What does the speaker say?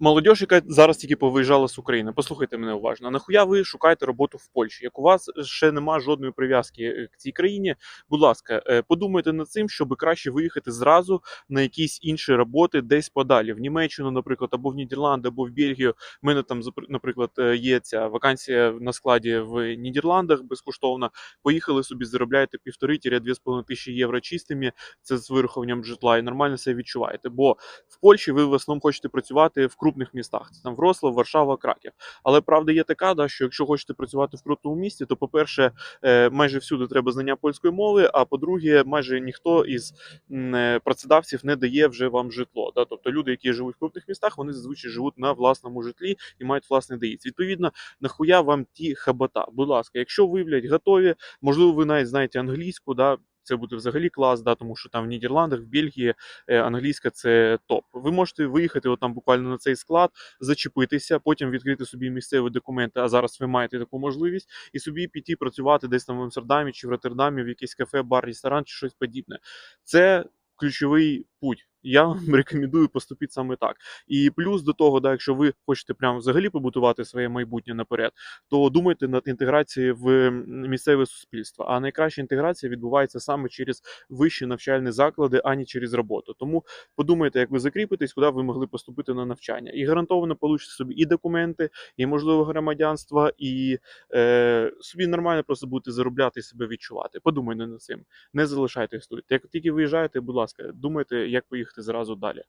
Молодіж, яка зараз тільки повиїжджала з України, послухайте мене уважно. Нахуя ви шукаєте роботу в Польщі? Як у вас ще нема жодної прив'язки е, к цій країні, будь ласка, е, подумайте над цим, щоб краще виїхати зразу на якісь інші роботи десь подалі, в Німеччину, наприклад, або в Нідерланди, або в Бельгію. У мене там, наприклад, е, є ця вакансія на складі в Нідерландах безкоштовна. Поїхали собі, заробляєте півтори-дві з половиною тисячі євро чистими. Це з вирахуванням житла, і нормально себе відчуваєте. Бо в Польщі ви в основному хочете працювати в крупних містах. Це там Вроцлав, Варшава, Краків. Але правда є така, да, що якщо хочете працювати в крупному місті, то по-перше, е, майже всюди треба знання польської мови. А по-друге, майже ніхто із е, працедавців не дає вже вам житло. Да? Тобто люди, які живуть в крупних містах, вони зазвичай живуть на власному житлі і мають власний ДІЦ. Відповідно, нахуя вам ті хабата? Будь ласка, якщо ви, блядь, готові, можливо, ви навіть знаєте англійську, да. Це буде взагалі клас, да, тому що там в Нідерландах, в Бельгії е, англійська це топ. Ви можете виїхати там буквально на цей склад, зачепитися, потім відкрити собі місцеві документи. А зараз ви маєте таку можливість, і собі піти працювати десь там в Амстердамі чи в Роттердамі, в якийсь кафе, бар, ресторан чи щось подібне. Це ключовий путь. Я вам рекомендую поступити саме так. І плюс до того, да, якщо ви хочете прямо взагалі побудувати своє майбутнє наперед, то думайте над інтеграцією в місцеве суспільство. А найкраща інтеграція відбувається саме через вищі навчальні заклади, а не через роботу. Тому подумайте, як ви закріпитесь, куди ви могли поступити на навчання. І гарантовано получите собі і документи, і можливо громадянство, і е, собі нормально просто будете заробляти і себе відчувати. Подумайте над цим. Не залишайтесь тут. Як тільки виїжджаєте, будь ласка, думайте, як поїхати зразу далі.